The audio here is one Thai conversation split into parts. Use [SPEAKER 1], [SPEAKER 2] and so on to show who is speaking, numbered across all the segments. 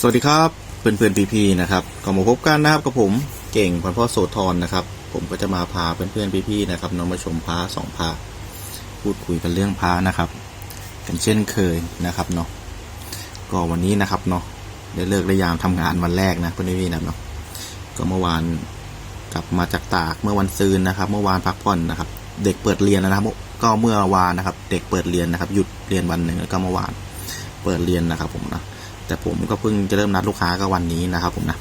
[SPEAKER 1] สวัสดีครับเพื่อนเพื่อนพีพีนะครับก็มาพบกันนะครับกับผมเก่งพันพ่อโสธรนะครับ ผมก็จะมาพาเพื่อนเพื่อนพีพีนะครับน้องมาชมพระสองพระพูดคุยกันเรื่องพระนะครับ กันเช่นเคยนะครับเนาะก็วันนี้นะครับเนาะได้เลิกได้ยามทำงานวันแรกนะเพื่อนพี่ๆนะเนาะก็เมื่อวานกลับมาจากตากเมื่อวันซืนนะครับ เมื่อวานพักผ่อนนะครับ เด็กเปิดเรียนนะครับ ก็เมื่อวานนะครับ เด็กเปิดเรียนนะครับ หยุดเรียนวันหนึ่งแล้วก็เมื่อวานเปิดเรียนนะครับผมนะ แต่ผมก็เพิ่งจะเริ่มนัดลูกค้าก็วันนี้นะครับ ผมนะ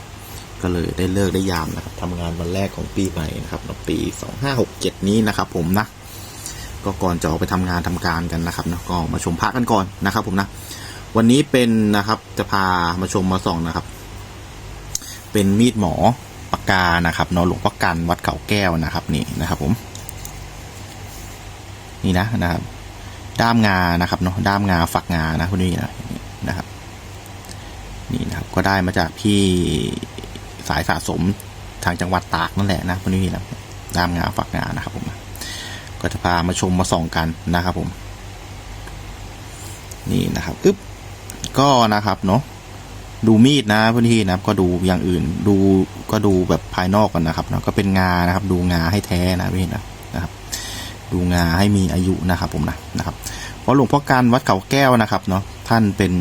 [SPEAKER 1] ก็เลยได้เลิกได้ยามนะครับทำงานวันแรกของปีใหม่นะครับปีสองห้าหกเจ็ดนี้นะครับ ผมนะก็ก่อนจะออกไปทำงานทำการกันนะครับนะก็มาชมพระกันก่อนนะครับ ผมนะ วันนี้เป็นนะครับจะพามาชมมาส่องนะครับ เป็นมีดหมอปากกานะครับเนาะหลวงพ่อกันวัดเขาแก้วนะครับ นี่นะครับ ผม นี่นะนะครับ ด้ามงานะครับเนาะด้ามงาฝักงานะคุณนี่นะนะครับ ก็ได้มาจากพี่สายสะสมทางจังหวัดตากนั่นแหละนะคุณนี่นะดามงาฝักงานะครับผมก็จะพามาชมมาส่องกันนะครับผม นี่นะครับอึ๊บก็นะครับเนาะดูมีดนะพื้นที่นะครับก็ดูอย่างอื่น ดูก็ดูแบบภายนอกกันนะครับเนาะก็เป็นงานะครับ ดูงาให้แท้นะพี่นะนะครับ ดูงาให้มีอายุนะครับผมนะนะครับ เพราะหลวงพ่อการวัดเขาแก้วนะครับเนาะท่านเป็น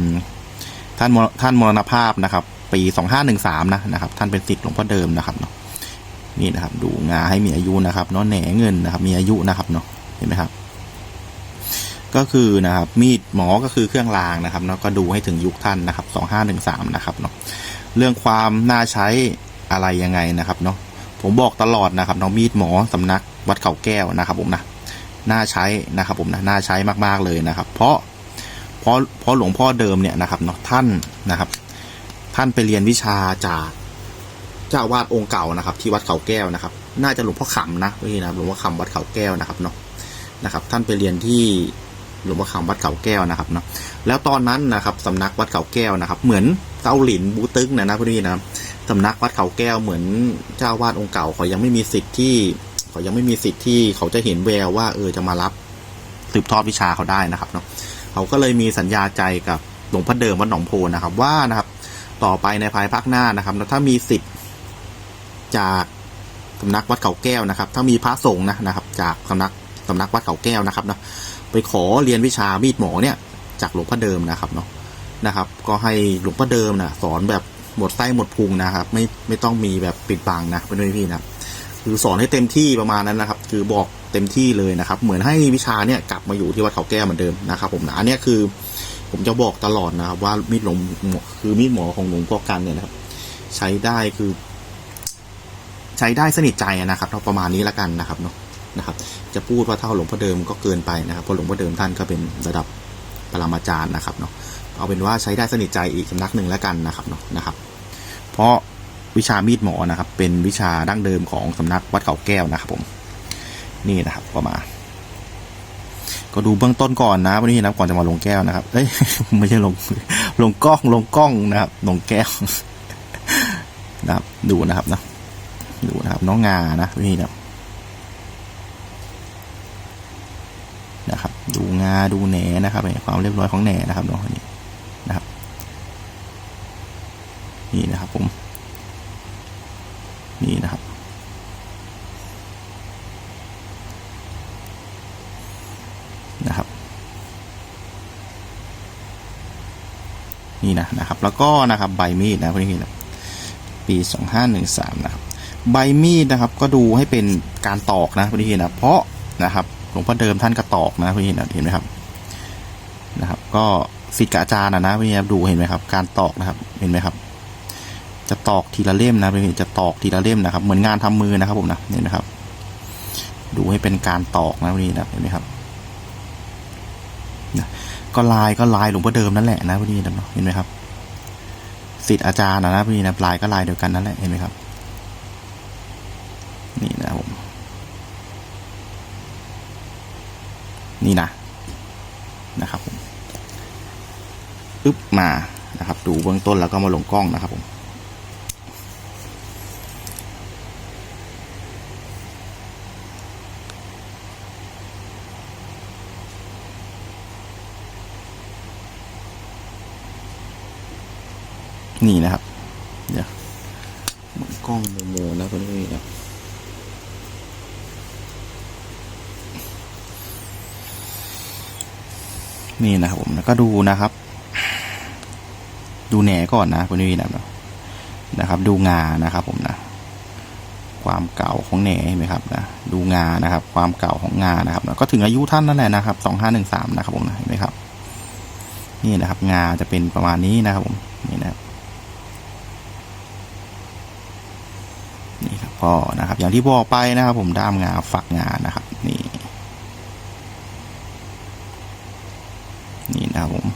[SPEAKER 1] ท่านมรท่านมรณภาพนะครับ ปีสองห้าหนึ่งสามนะนะครับ ท่านเป็นศิษย์หลวงพ่อเดิมนะครับเนาะนี่นะครับ ดูงาให้มีอายุนะครับเนาะแหนเงินนะครับ มีอายุนะครับเนาะเห็นไหมครับก็คือนะครับมีดหมอก็คือเครื่องรางนะครับเนาะก็ดูให้ถึงยุคท่านนะครับสองห้าหนึ่งสามนะครับเนาะเรื่องความน่าใช้อะไรยังไงนะครับเนาะผมบอกตลอดนะครับเนาะมีดหมอสำนักวัดเขาแก้วนะครับผมนะน่าใช้นะครับผมนะน่าใช้มากๆเลยนะครับ เพราะ เพราะเพราะหลวงพ่อเดิมเนี่ยนะครับเนาะท่านนะครับ ท่านไปเรียนวิชาจากเจ้าวาดองค์เก่านะครับ ที่วัดเขาแก้วนะครับ น่าจะหลวงพ่อขำนะพี่นะหลวงพ่อขำวัดเขาแก้วนะครับเนาะนะครับ ท่านไปเรียนที่หลวงพ่อขำวัดเขาแก้วนะครับเนาะแล้วตอนนั้นนะครับสำนักวัดเขาแก้วนะครับ เหมือนเกาหลินบูตึกนะนะพี่นะสำนักวัดเขาแก้วเหมือนเจ้าวาดองค์เก่าเขายังไม่มีสิทธิ์ที่เขายังไม่มีสิทธิ์ที่เขาจะเห็นแววว่าเออจะมารับสืบทอดวิชาเขาได้นะครับเนาะ เขาก็เลยมีสัญญาใจกับหลวงพ่อเดิมวัดหนองโพนะครับ ว่านะครับ ต่อไปในภายภาคหน้านะครับถ้ามีสิทธิ์จากสำนักวัดเขาแก้วนะครับ ถ้ามีพระสงฆ์นะนะครับ จากสำนักสำนักวัดเขาแก้วนะครับเนาะไปขอเรียนวิชามีดหมอเนี่ย จากหลวงพ่อเดิมนะครับเนาะนะครับ ก็ให้หลวงพ่อเดิมนะสอนแบบหมดไส้หมดพุงนะครับ ไม่ไม่ต้องมีแบบปิดบังนะเพื่อนพี่นะคือสอนให้เต็มที่ประมาณนั้นนะครับ คือบอก เต็มที่เลยนะครับ เหมือนให้วิชาเนี่ยกลับมาอยู่ที่วัดเขาแก้วเหมือนเดิมนะครับ ผมนะอันนี้คือ ผมจะบอกตลอดนะครับ ว่ามีดหลวงคือมีดหมอของหลวงพ่อกันเนี่ยนะครับ ใช้ได้คือ ใช้ได้สนิทใจนะครับเราประมาณนี้ละกันนะครับเนาะนะครับ จะพูดว่าเท่าหลวงพ่อเดิมก็เกินไปนะครับเพราะหลวงพ่อเดิมท่านก็เป็นระดับปรมาจารย์นะครับเนาะเอาเป็นว่าใช้ได้สนิทใจอีกสำนักหนึ่งแล้วกันนะครับเนาะนะครับ เพราะวิชามีดหมอนะครับ เป็นวิชาดั้งเดิมของสำนักวัดเขาแก้วนะครับผม นี่นะครับประมาณ ก็ดูเบื้องต้นก่อนนะวันนี้นะก่อนจะมาลงแก้วนะครับเอ้ยไม่ใช่ลงลงกล้องลงกล้องนะครับลงแก้วนะครับ ดูนะครับนะดูนะครับน้องงานะวันนี้นะนะครับ ดูงาดูแหนนะครับความเรียบร้อยของแหนนะครับน้องคนนี้นะครับ นี่นะครับผม นี่นะครับ นะครับ นี่นะนะครับ แล้วก็นะครับใบมีดนะพวกนี้นะปีสองห้าหนึ่งสามนะครับใบมีดนะครับ ก็ดูให้เป็นการตอกนะพวกนี้นะเพราะนะครับหลวงพ่อเดิมท่านก็ตอกนะพวกนี้นะเห็นไหมครับนะครับ ก็สิทธิ์อาจารย์นะนะพวกนี้ดูเห็นไหมครับ การตอกนะครับเห็นไหมครับ จะตอกทีละเล่มนะเป็นจะตอกทีละเล่มนะครับ เหมือนงานทำมือนะครับผมนะเห็นไหมครับ ดูให้เป็นการตอกนะวันนี้นะเห็นไหมครับนะก็ลายก็ลายหลวงพ่อเดิมนั่นแหละนะวันนี้นะเห็นไหมครับ สิทธิ์อาจารย์นะพี่นะลายก็ลายเดียวกันนั่นแหละเห็นไหมครับ นี่นะผม นี่นะนะครับผมอึ๊บมานะครับ ดูเบื้องต้นแล้วก็มาลงกล้องนะครับผม นี่นะครับ เดี๋ยวเหมือนกล้องโมโมนะเพื่อนๆนะนี่นะครับผมแล้วก็ดูนะครับ ดูแหนก่อนนะเพื่อนๆนะนะครับ ดูงานะครับ ผมนะ ความเก่าของแหนเห็นไหมครับนะดูงานะครับ ความเก่าของงานะครับแล้วก็ถึงอายุท่านนั่นแหละนะครับสองห้าหนึ่งสามนะครับผมนะเห็นไหมครับ นี่นะครับ งาจะเป็นประมาณนี้นะครับ ผมนี่นะครับ นี่ครับ ก็นะครับ อย่างที่บอกไปนะครับ ผมด้ามงาฝักงานนะครับ นี่ นี่นะครับผม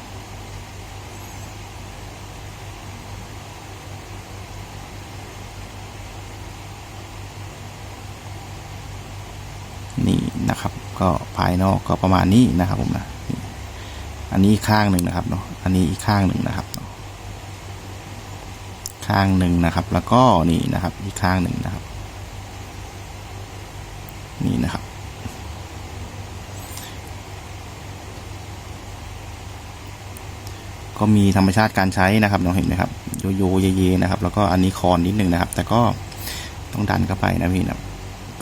[SPEAKER 1] นี่นะครับ ก็ภายนอกก็ประมาณนี้นะครับ ผมนะอันนี้ข้างหนึ่งนะครับเนาะอันนี้อีกข้างหนึ่งนะครับข้างหนึ่งนะครับ แล้วก็นี่นะครับ อีกข้างหนึ่ง นี่นะครับ ก็มีธรรมชาติการใช้นะครับน้องเห็นไหมครับโยโย่เยเยนะครับ แล้วก็อันนี้คอนนิดนึงนะครับ แต่ก็ต้องดันเข้าไปนะพี่นะ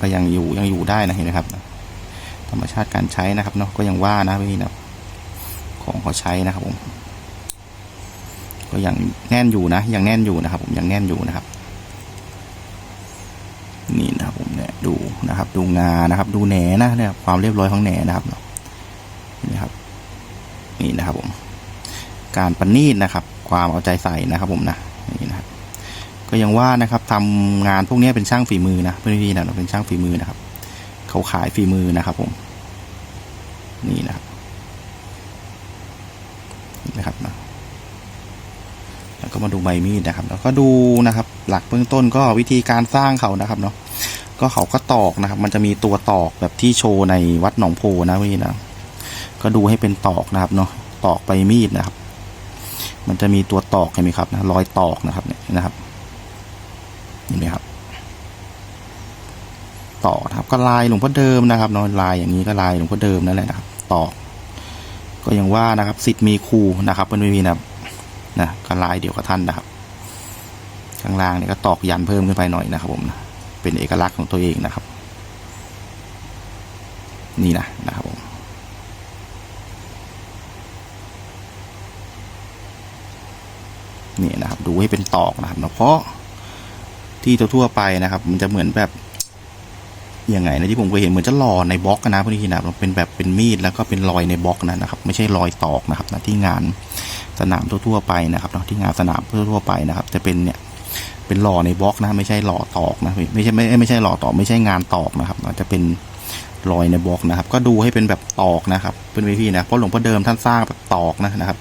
[SPEAKER 1] ก็ยังอยู่ยังอยู่ได้นะเห็นไหมครับ ธรรมชาติการใช้นะครับเนาะก็ยังว่านะพี่นะของเขาใช้นะครับผมก็ยังแน่นอยู่นะยังแน่นอยู่นะครับ ผมยังแน่นอยู่นะครับ นี่นะครับผมเนี่ยดูนะครับ ดู งานะครับ ดูแหนนะเนี่ยความเรียบร้อยของแหนนะครับเนาะนี่ครับ นี่นะครับผม การประณีตนะครับ ความเอาใจใส่นะครับ ผมนะนี่นะครับ ก็ยังว่านะครับทำงานพวกนี้เป็นช่างฝีมือนะเพื่อนพี่นะเป็นช่างฝีมือนะครับ เขาขายฝีมือนะครับ ผม นี่นะครับนี่นะครับนะแล้วก็มาดูใบมีดนะครับ แล้วก็ดูนะครับ หลักเบื้องต้นก็วิธีการสร้างเขานะครับเนาะ ก็เขาก็ตอกนะครับ มันจะมีตัวตอกแบบที่โชว์ในวัดหนองโพนะพี่นะ ก็ดูให้เป็นตอกนะครับเนาะตอกใบมีดนะครับ มันจะมีตัวตอกเห็นไหมครับนะรอยตอกนะครับเนี่ยนะครับเห็นไหมครับตอนะครับ ก็ลายหลวงพ่อเดิมนะครับเนอนลายอย่างนี้ก็ลายหลวงพ่อเดิมนั่นแหละนะครับตอก ก็ยังว่านะครับสิทธิ์มีครูนะครับมันไม่มีนะครับนะก็ลายเดียวกับท่านนะครับข้างล่างเนี่ยก็ตอกยันเพิ่มขึ้นไปหน่อยนะครับผมนะ เป็นเอกลักษณ์ของตัวเองนะครับ นี่นะนะครับผมนี่นะครับ ดูให้เป็นตอกนะครับเนาะเพราะที่ทั่วไปนะครับ มันจะเหมือนแบบยังไงนะที่ผมเคยเห็นเหมือนจะหล่อในบล็อกนะพี่นะเป็นแบบเป็นมีดแล้วก็เป็นรอยในบล็อกนะนะครับ ไม่ใช่รอยตอกนะครับนะที่งานสนามทั่วๆไปนะครับเนาะที่งานสนามทั่วๆไปนะครับ จะเป็นเนี่ย เป็นหล่อในบล็อกนะ ไม่ใช่หล่อตอกนะไม่ใช่ไม่ไม่ใช่หล่อตอกไม่ใช่งานตอกนะครับจะเป็นรอยในบล็อกนะครับ ก็ดูให้เป็นแบบตอกนะครับเป็นพี่นะเพราะหลวงพ่อเดิมท่านสร้างแบบตอกนะนะครับ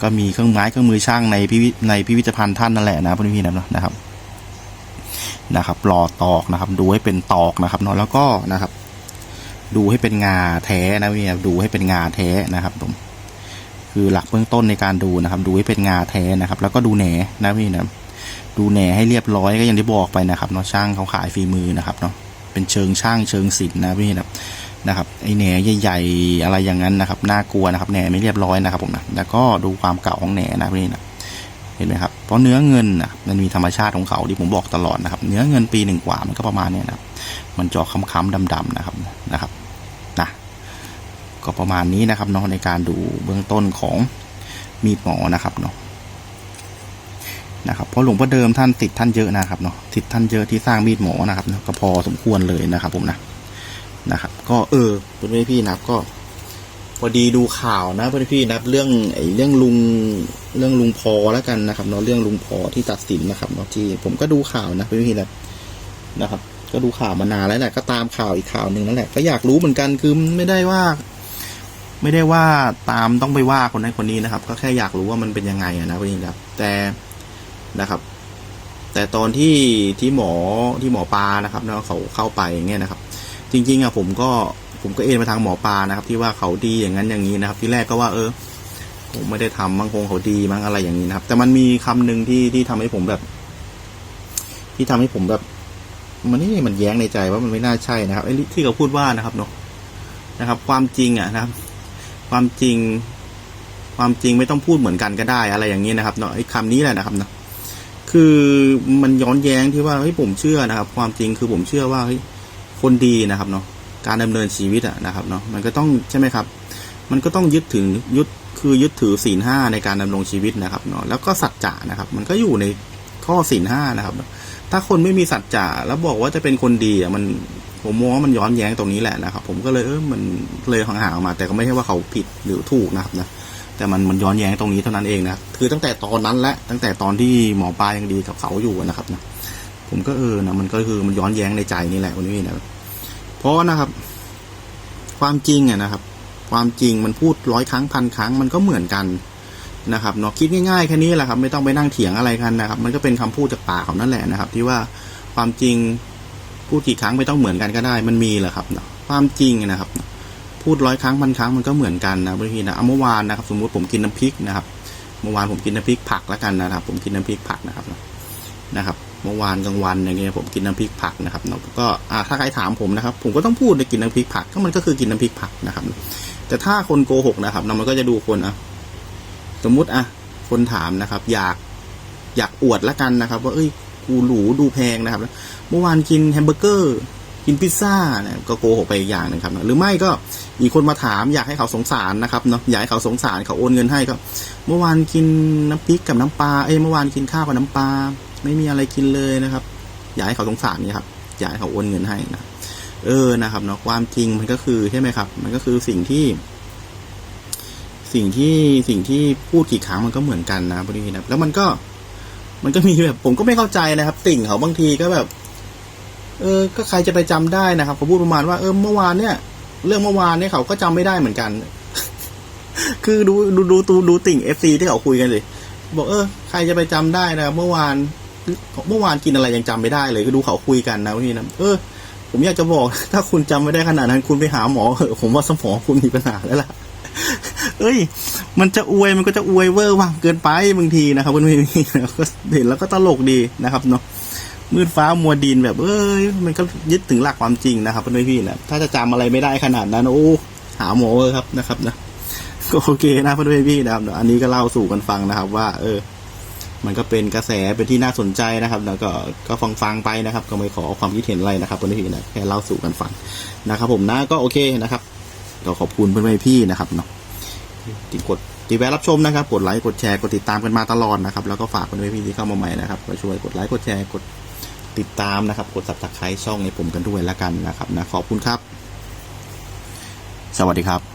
[SPEAKER 1] ก็มีเครื่องไม้เครื่องมือช่างในพิในพิพิธภัณฑ์ท่านนั่นแหละนะพี่นะนะครับนะครับหล่อตอกนะครับ ดูให้เป็นตอกนะครับเนาะแล้วก็นะครับ ดูให้เป็นงาแท้นะพี่ดูให้เป็นงาแท้นะครับผมคือหลักเบื้องต้นในการดูนะครับ ดูให้เป็นงาแท้นะครับ แล้วก็ดูแหนนะพี่นะ ดูแหนให้เรียบร้อยก็อย่างที่บอกไปนะครับเนาะช่างเขาขายฝีมือนะครับเนาะเป็นเชิงช่างเชิงศิลป์นะพี่นะนะครับไอแหนใหญ่ๆอะไรอย่างนั้นนะครับน่ากลัวนะครับแหนไม่เรียบร้อยนะครับผมนะแล้วก็ดูความเก่าของแหนนะพี่นะเห็นไหมครับเพราะเนื้อเงินนะมันมีธรรมชาติของเขาที่ผมบอกตลอดนะครับ เนื้อเงินปีหนึ่งกว่ามันก็ประมาณเนี้ยนะมันจออกค้ำๆดำๆนะครับนะครับนะก็ประมาณนี้นะครับเนาะในการดูเบื้องต้นของมีดหมอนะครับเนาะ นะครับเพราะหลวงพ่อเดิมท่านติดท่านเยอะนะครับเนาะติดท่านเยอะที่สร้างมีดหมอนะครับก็พอสมควรเลยนะครับ ผมนะนะครับ ก็เออคุณพี่นะครับก็พอดีดูข่าวนะเพื่อนพี่นะเรื่องไอ้เรื่องลุงเรื่องลุงพอแล้วกันนะครับเนาะเรื่องลุงพอที่ตัดสินนะครับเนาะที่ผมก็ดูข่าวนะเพื่อนพี่นะนะครับ ก็ดูข่าวมานานแล้วแหละก็ตามข่าวอีกข่าวหนึ่งนั่นแหละก็อยากรู้เหมือนกันคือไม่ได้ว่า ไม่ได้ว่าตามต้องไปว่าคนนั้นคนนี้นะครับ ก็แค่อยากรู้ว่ามันเป็นยังไงนะเพื่อนพี่นะแต่ นะครับ แต่ตอนที่ที่หมอที่หมอปลานะครับเนาะเขาเข้าไปอย่างเงี้ยนะครับ จริง ๆอะผมก็ผมก็เอ็นไปทางหมอปลานะครับ ที่ว่าเขาดีอย่างนั้นอย่างนี้นะครับ ที่แรกก็ว่าเออ ผมไม่ได้ทำมั้งคงเขาดีมั้งอะไรอย่างนี้นะครับ แต่มันมีคำหนึ่งที่ที่ทำให้ผมแบบ ที่ทำให้ผมแบบ มันนี่มันแย้งในใจว่ามันไม่น่าใช่นะครับไอ้ที่เขาพูดว่านะครับเนาะนะครับ ความจริงอะนะครับ ความจริง ความจริงไม่ต้องพูดเหมือนกันก็ได้ อะไรอย่างนี้นะครับเนาะไอ้คำนี้แหละนะครับเนาะ คือมันย้อนแย้งที่ว่าเฮ้ยผมเชื่อนะครับ ความจริงคือผมเชื่อว่าเฮ้ยคนดีนะครับเนาะการดำเนินชีวิตอะนะครับเนาะมันก็ต้องใช่ไหมครับ มันก็ต้องยึดถึงยึดคือยึดถือศีลห้าในการดำรงชีวิตนะครับเนาะแล้วก็สัจจะนะครับ มันก็อยู่ในข้อศีลห้านะครับ ถ้าคนไม่มีสัจจะแล้วบอกว่าจะเป็นคนดีอะมันผมมองว่ามันย้อนแย้งตรงนี้แหละนะครับ ผมก็เลยเออมันเลยห่างๆออกมา แต่ก็ไม่ใช่ว่าเขาผิดหรือถูกนะครับนะ แต่มันมันย้อนแย้งตรงนี้เท่านั้นเองนะคือตั้งแต่ตอนนั้นและ ตั้งแต่ตอนที่หมอปลายังดีกับเขาอยู่นะครับนะผมก็เออนะมันก็คือมันย้อนแย้งในใจนี่แหละคุณพี่นะเพราะนะครับ ความจริงอะนะครับ ความจริงมันพูดร้อยครั้งพันครั้งมันก็เหมือนกันนะครับเนาะคิดง่ายๆแค่นี้แหละครับ ไม่ต้องไปนั่งเถียงอะไรกันนะครับ มันก็เป็นคำพูดจากปากเขานั่นแหละนะครับ ที่ว่าความจริงพูดกี่ครั้งไม่ต้องเหมือนกันก็ได้ มันมีแหละครับเนาะความจริงนะครับ พูดร้อยครั้งพันครั้งมันก็เหมือนกันนะบางทีนะเมื่อวานนะครับ สมมุติผมกินน้ำพริกนะครับ เมื่อวานผมกินน้ำพริกผักแล้วกันนะครับ ผมกินน้ำพริกผักนะครับนะครับ เมื่อวานกลางวันอย่างเงี้ยผมกินน้ำพริกผักนะครับเนาะก็อ่าถ้าใครถามผมนะครับ ผมก็ต้องพูดในกินน้ำพริกผักก็มันก็คือกินน้ำพริกผักนะครับ แต่ถ้าคนโกหกนะครับนมันก็จะดูคนอะสมมุติอะคนถามนะครับ อยากอยากอวดละกันนะครับ ว่าเอ้ยกูหรูดูแพงนะครับเมื่อวานกินแฮมเบอร์เกอร์กินพิซซ่านี่ยก็โกหกไปอีกอย่างหนึงครับ หรือไม่ก็ มีคนมาถามอยากให้เขาสงสารนะครับเนาะอยากให้เขาสงสารเขาโอนเงินให้ก็เมื่อวานกินน้ำพริกกับน้ำปลาเอ้เมื่อวานกินข้าวกับน้ำปลาไม่มีอะไรกินเลยนะครับ อยากให้เขาสงสารนี่ครับอยากให้เขาโอนเงินให้นะเออนะครับเนาะความจริงมันก็คือใช่ไหมครับ มันก็คือสิ่งที่ สิ่งที่สิ่งที่พูดกี่ครั้งมันก็เหมือนกันนะพอดีนะแล้วมันก็ มันก็มีแบบผมก็ไม่เข้าใจนะครับ ติ่งเขาบางทีก็แบบ เออ ก็ใครจะไปจำได้นะครับเขาพูดประมาณว่าเออเมื่อวานเนี่ย เรื่องเมื่อวานเนี่ยเขาก็จำไม่ได้เหมือนกัน คือดูดูดูดูดูติ่งเอฟซีที่เขาคุยกันเลยบอกเออใครจะไปจำได้นะเมื่อวานเมื่อวานกินอะไรยังจำไม่ได้เลยก็ดูเขาคุยกันนะพี่นะเออ ผมอยากจะบอก ถ้าคุณจำไม่ได้ขนาดนั้นคุณไปหาหมอเถอผมว่าสมองคุณมีปัญหาแล้วล่ะเอ้ย มันจะอวยมันก็จะอวยเวอร์ว่างเกินไปบางทีนะครับคุณพี่ก็เห็นแล้วก็ตลกดีนะครับเนาะ มืดฟ้ามัวดินแบบ เอ้ย มันก็ยึดถึงหลักความจริงนะครับคุณพี่นะถ้าจะจำอะไรไม่ได้ขนาดนั้นโอ้หาหมอเถอครับนะครับนะก็โอเคนะคุณพี่นะครับอันนี้ก็เล่าสู่กันฟังนะครับ ว่า เออ มันก็เป็นกระแสเป็นที่น่าสนใจนะครับ แล้วก็ก็ฟังฟังไปนะครับ ก็ไม่ขอความคิดเห็นอะไรนะครับคุณพี่นะแค่เล่าสู่กันฟังนะครับ ผมนะก็โอเคนะครับก็ขอบคุณเพื่อนพี่นะครับเนาะติดกดติดแวะรับชมนะครับ กดไลค์ กดแชร์ กดติดตามกันมาตลอดนะครับ แล้วก็ฝากเพื่อนพี่ที่เข้ามาใหม่นะครับ ก็ช่วยกดไลค์ กดแชร์ กด ติดตามนะครับ กด subscribe ช่องให้ผมกันด้วยแล้วกันนะครับนะขอบคุณครับ สวัสดีครับ